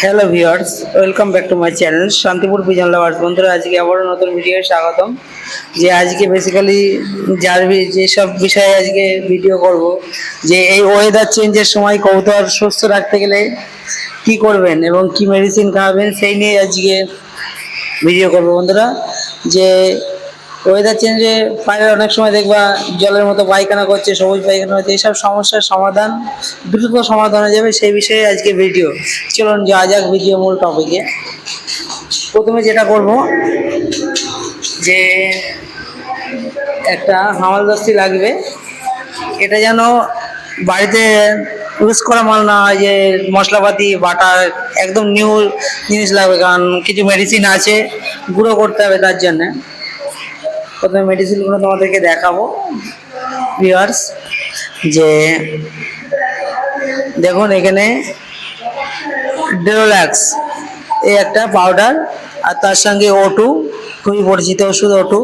Hello viewers welcome back to my channel Shantipur pigeon lovers বন্ধুরা, আজকে আবারও নতুন ভিডিও স্বাগতম। যে আজকে বেসিক্যালি যার যেসব বিষয়ে আজকে ভিডিও করব, যে এই ওয়েদার চেঞ্জের সময় কবুতর সুস্থ রাখতে গেলে কি করবেন এবং কি মেডিসিন খাওয়াবেন, সেই নিয়ে আজকে ভিডিও করব। বন্ধুরা, যে ওয়েদার চেঞ্জে পায়ের অনেক সময় দেখবা জলের মতো পায়খানা করছে, সবুজ পায়খানা হচ্ছে, এইসব সমস্যার সমাধান, দ্রুত সমাধান হয়ে যাবে সেই বিষয়ে আজকে ভিডিও চলুন যা যাক ভিডিও মূল টপিকে প্রথমে যেটা করব, যে একটা হামালদস্তি লাগবে, এটা যেন বাড়িতে ইউজ করা মাল না হয়, যে মশলাপাতি বাটা একদম নিউ জিনিস লাগবে, কারণ কিছু মেডিসিন আছে, গুঁড়ো করতে হবে তার জন্যে। প্রথমে মেডিসিনগুলো তোমাদেরকে দেখাবো ভিউয়ার্স যে দেখুন এখানে ডেরোল্যাক্স এই একটা পাউডার আর তার সঙ্গে ওটু খুবই পরিচিত ওষুধ ওটু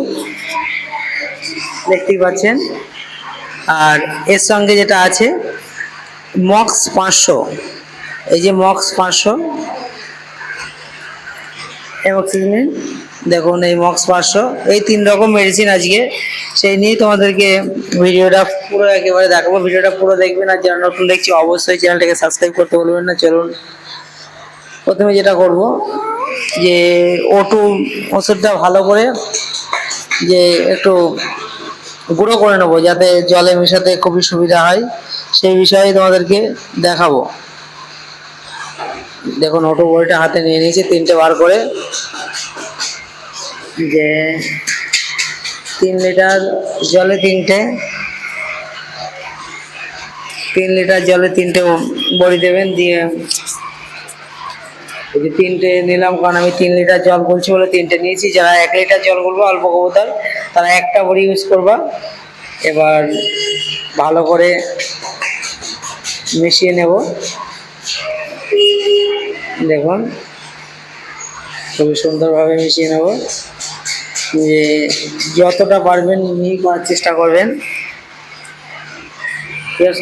দেখতেই পাচ্ছেন। আর এর সঙ্গে যেটা আছে মক্স পাঁচশো, এই যে মক্স পাঁচশো, অ্যামোক্সিলিন। দেখুন, এই মক্স পাঁচশো। এই তিন রকম মেডিসিন আজকে। সেই নিয়ে তোমাদেরকে ভিডিওটা পুরো একেবারে দেখাবো। ভিডিওটা পুরো দেখবেন আর যারা নতুন দেখছি, অবশ্যই চ্যানেলটাকে সাবস্ক্রাইব করতে বলবেন না। চলুন, প্রথমে যেটা করব, যে ওটু ওষুধটা ভালো করে যে একটু গুঁড়ো করে নেব, যাতে জলে মেশাতে খুবই সুবিধা হয়। সেই বিষয়ে তোমাদেরকে দেখাবো। দেখুন অটো বইটা হাতে নিয়ে নিয়েছি, তিনটে বার করে। যে তিন লিটার জলে তিনটে, তিন লিটার জলে তিনটে বড়ি দেবেন, দিয়ে এই যে তিনটে নিলাম, কারণ আমি তিন লিটার জল বলছি বলে তিনটে নিয়েছি। যারা এক লিটার জল বলব, অল্প কবুতর, তারা একটা বড়ি ইউজ করবা। এবার ভালো করে মিশিয়ে নেব। দেখুন, খুবই সুন্দরভাবে মিশিয়ে নেব। যে যতটা পারবেন মিহি করার চেষ্টা করবেন।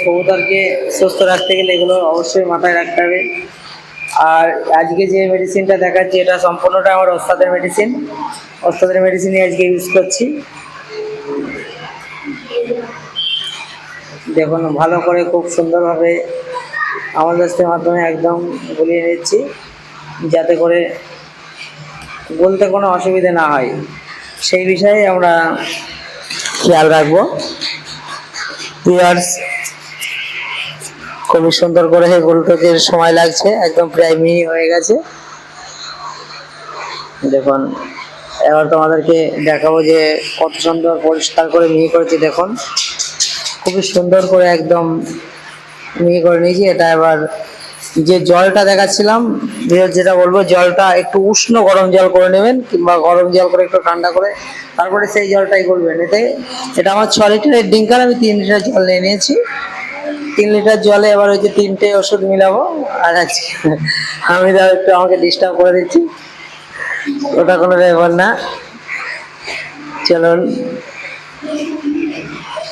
কবুতরকে সুস্থ রাখতে গেলে এগুলো অবশ্যই মাথায় রাখতে হবে। আর আজকে যে মেডিসিনটা দেখাচ্ছি, এটা সম্পূর্ণটা আমার ওস্তাদের মেডিসিন ওস্তাদের মেডিসিনই আজকে ইউজ করছি। দেখুন, ভালো করে খুব সুন্দরভাবে আমার দস্তের মাধ্যমে একদম গুলিয়ে নিচ্ছি, যাতে করে বলতে কোনো অসুবিধা না হয়। সেই বিষয়ে আমরা খেয়াল রাখব। খুবই সুন্দর করে গোলটাকে সময় লাগছে, একদম প্রায় মিহি হয়ে গেছে। দেখুন, এবার তোমাদেরকে দেখাবো যে কত সুন্দর পরিষ্কার করে মিহি করেছি, দেখুন। খুবই সুন্দর করে একদম মিহি করে নিয়েছি, এটা এবার যে জলটা দেখাচ্ছিলাম যেটা বলব, জলটা একটু উষ্ণ গরম জল করে নেবেন, কিংবা গরম জল করে একটু ঠান্ডা করে, তারপরে সেই জলটাই করবেন এতে এটা আমার ছ লিটারের ডিঙ্কার, আমি তিন লিটার জল নিয়ে নিয়েছি। তিন লিটার জলে এবার ওই যে তিনটে ওষুধ মিলাবো, আর আজকে আমি তাও একটু আমাকে ডিস্টার্ব করে দিচ্ছি, ওটা কোনো ব্যাপার না। চলুন,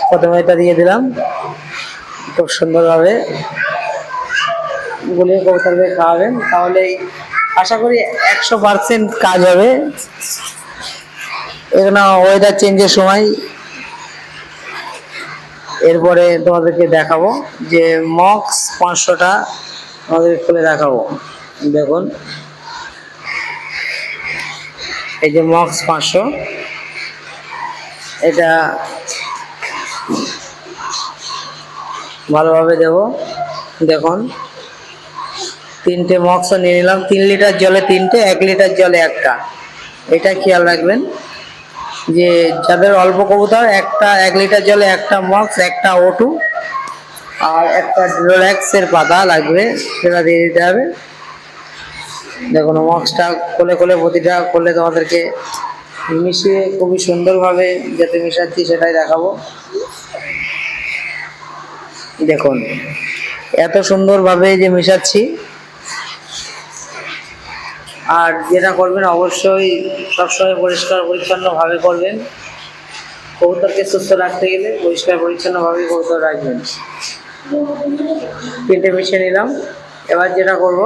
প্রথমে এটা দিয়ে দিলাম, খুব সুন্দরভাবে। গুলিয়ে কৌশলকে খাওয়াবেন তাহলে আশা করি একশো পার্সেন্ট কাজ হবে। এখানে ওয়েদার চেঞ্জের সময় এরপরে তোমাদেরকে দেখাবো যে মক্স পাঁচশোটা আমাদের খুলে দেখাবো। দেখুন। এই যে মক্স পাঁচশো। এটা ভালোভাবে দেব। দেখুন। তিনটে মক্স নিয়ে নিলাম। তিন লিটার জলে তিনটে, এক লিটার জলে একটা। এটা খেয়াল রাখবেন যে যাদের অল্প কবুতর, একটা এক লিটার জলে একটা মক্স একটা ওটু আর একটা ড্রোল্যাক্সের পাতা লাগবে, সেটা দিয়ে দিতে হবে। দেখুন মক্সটা কোলে কোলে প্রতিটা করলে তোমাদেরকে মিশিয়ে খুবই সুন্দরভাবে যাতে মিশাচ্ছি সেটাই দেখাবো। দেখুন, এত সুন্দরভাবে যে মিশাচ্ছি আর যেটা করবেন অবশ্যই সবসময় পরিষ্কার পরিচ্ছন্নভাবে করবেন। কবুতরকে সুস্থ রাখতে গেলে পরিষ্কার পরিচ্ছন্নভাবে কবুতর রাখবেন। তিনটে মিশিয়ে নিলাম। এবার যেটা করব,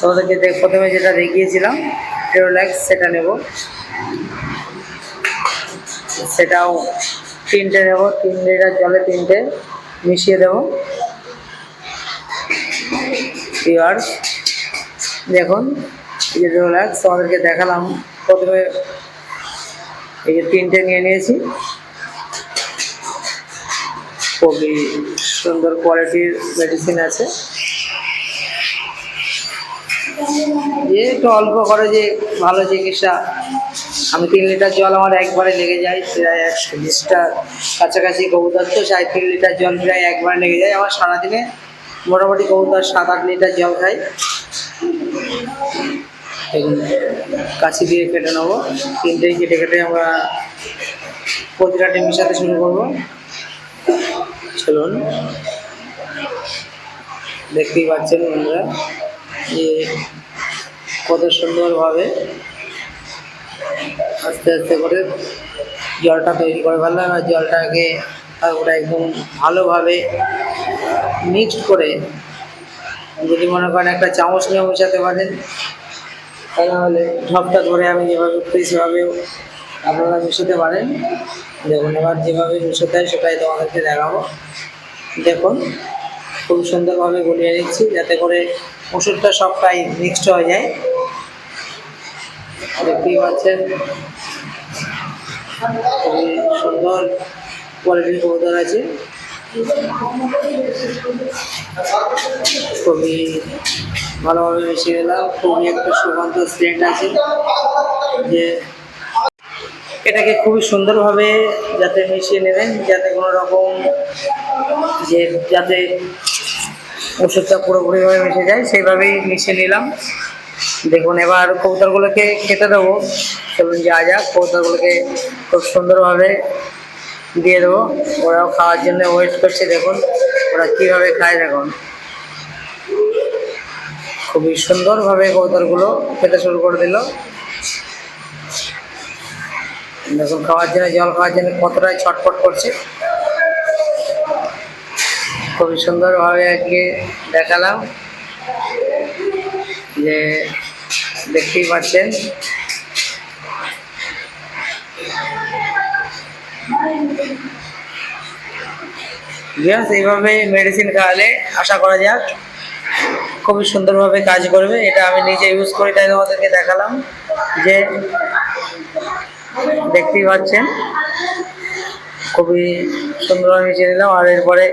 তোমাদেরকে প্রথমে যেটা দেখিয়েছিলাম রিল্যাক্স সেটা নেব। সেটাও তিনটে নেব, তিন লিটার জলে তিনটে মিশিয়ে দেবো। ভিউয়ার্স দেখুন, এই যে তোমাদেরকে দেখালাম প্রথমে এই যে তিনটে নিয়ে নিয়েছি। খুবই সুন্দর কোয়ালিটির মেডিসিন আছে। যে একটু অল্প করে যে ভালো চিকিৎসা, আমি তিন লিটার জল আমার একবারে লেগে যায়, প্রায় একশো বিশটা কাছাকাছি কবুতর, তো চাই তিন লিটার জল প্রায় একবারে লেগে যায়। আমার সারাদিনে মোটামুটি কবুতর সাত আট লিটার জল খাই কাছি দিয়ে কেটে নেব। তিনটেই কেটে কেটে আমরা প্রতিটা টিমের সাথে শুরু করব। চলুন। দেখতেই পাচ্ছেন বন্ধুরা যে কত সুন্দরভাবে আস্তে আস্তে করে জলটা তৈরি করে ফেললাম আর জলটাকে ওটা একদম ভালোভাবে মিক্সড করে যদি মনে করেন একটা চামচ নিয়ে মেশাতে পারেন। তাহলে ঢপটা ধরে আমি যেভাবে করি সেভাবেও আপনারা মেশাতে পারেন। দেখুন, এবার যেভাবে মেশাতে হয়, সেটাই তোমাদেরকে দেখাবো। দেখুন, খুব সুন্দরভাবে গলিয়ে নিচ্ছি, যাতে করে ওষুধটা সবটাই মিক্সড হয়ে যায়। দেখতেই পাচ্ছেন, খুবই সুন্দর কোয়ালিটির কবুতর আছে। খুবই ভালোভাবে মিশিয়ে দিলাম খুবই একটা সুগন্ধ স্ট্রেন্ট আছে। যে এটাকে খুবই সুন্দরভাবে যাতে মিশিয়ে নেবেন, যাতে কোনো রকম যে যাতে ওষুধটা পুরোপুরিভাবে মিশে যায়, সেইভাবেই মিশিয়ে নিলাম। দেখুন, এবার কবুতরগুলোকে খেতে দেবো। এবং যা যাক, কবুতরগুলোকে খুব সুন্দরভাবে দিয়ে দেবো। ওরাও খাওয়ার জন্য ওয়েট করছে, দেখুন ওরা কীভাবে খায়, দেখুন। খুবই সুন্দরভাবে কবুতরগুলো খেতে শুরু করে দিল। দেখুন, খাওয়ার জন্য, জল খাওয়ার জন্য কতটাই ছটফট করছে। খুবই সুন্দরভাবে আজকে দেখালাম যে দেখতেই পাচ্ছেন। এইভাবে মেডিসিন খাওয়ালে আশা করা যাক খুবই সুন্দরভাবে কাজ করবে, এটা আমি নিজে ইউজ করি, তাই তোমাদেরকে দেখালাম। যে দেখতেই পাচ্ছেন, খুবই সুন্দরভাবে মিশিয়ে নিলাম। আর এরপরে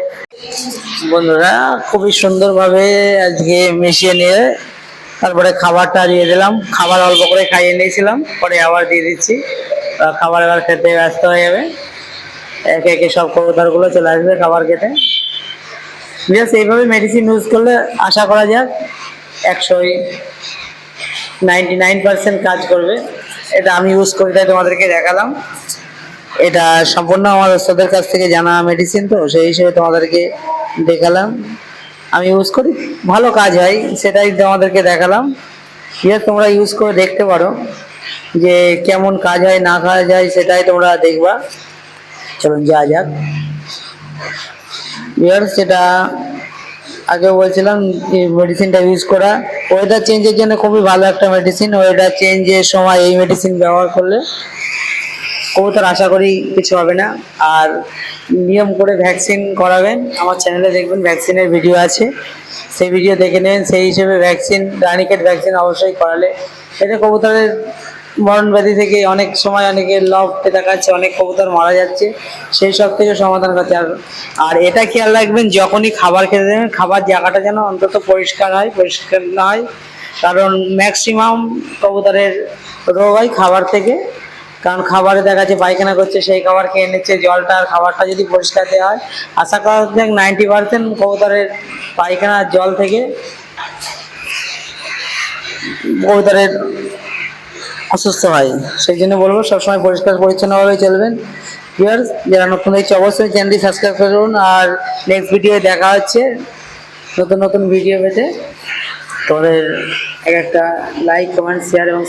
বন্ধুরা, খুবই সুন্দরভাবে আজকে মিশিয়ে নিয়ে তারপরে খাবারটা দিয়ে দিলাম। খাবার অল্প করে খাইয়ে নিয়েছিলাম, পরে আবার দিয়ে দিচ্ছি। খাবার এবার খেতে ব্যস্ত হয়ে যাবে। একে একে সব কবুতরগুলো চলে আসবে খাবার খেতে। জাস্ট এইভাবে মেডিসিন ইউজ করলে আশা করা যাক একশোই নাইনটি নাইন পার্সেন্ট কাজ করবে। এটা আমি ইউজ করি, তাই তোমাদেরকে দেখালাম। এটা সম্পূর্ণ আমার ওস্তাদের কাছ থেকে জানা মেডিসিন তো, সেই হিসেবে তোমাদেরকে দেখালাম। আমি ইউজ করি, ভালো কাজ হয়, সেটাই তোমাদেরকে দেখালাম। ঠিক তোমরা ইউজ করে দেখতে পারো যে কেমন কাজ হয়, না কাজ হয়, সেটাই তোমরা দেখবা। চলুন যা যাক। ইয়ার সেটা আগে বলছিলাম মেডিসিনটা ইউজ করা। ওয়েদার চেঞ্জের জন্য খুবই ভালো একটা মেডিসিন ওয়েদার চেঞ্জের সময় এই মেডিসিন ব্যবহার করলে কবুতর আশা করি কিছু হবে না। আর নিয়ম করে ভ্যাকসিন করাবেন, আমার চ্যানেলে দেখবেন ভ্যাকসিনের ভিডিও আছে। সেই ভিডিও দেখে নেবেন, সেই হিসেবে ভ্যাকসিন রানিকেট ভ্যাকসিন অবশ্যই করালে। এতে কবুতরের মরণ ব্যাধি থেকে অনেক সময় অনেকে লভ দেখাচ্ছে অনেক কবুতর মারা যাচ্ছে, সেই সব থেকে সমাধান করতে আর আর এটা খেয়াল রাখবেন, যখনই খাবার খেতে দেবেন খাবার জায়গাটা যেন অন্তত পরিষ্কার হয়, পরিষ্কার না হয়। কারণ ম্যাক্সিমাম কবুতরের রোগ হয় খাবার থেকে। কারণ খাবারে দেখা যাচ্ছে পায়খানা করছে, সেই খাবার খেয়ে নিচ্ছে, জলটা আর খাবারটা যদি পরিষ্কার দেওয়া হয়, আশা করা হচ্ছে নাইনটি পার্সেন্ট কবুতরের পায়খানার জল থেকে কবুতরের অসুস্থ হয়। সেই জন্য বলব সবসময় পরিষ্কার পরিচ্ছন্নভাবে চলবেন। যারা নতুন দেখছে, অবশ্যই চ্যানেলটি সাবস্ক্রাইব করুন আর নেক্সট ভিডিও দেখা হচ্ছে নতুন নতুন ভিডিও পেতে। তোমাদের এক একটা লাইক কমেন্ট শেয়ার এবং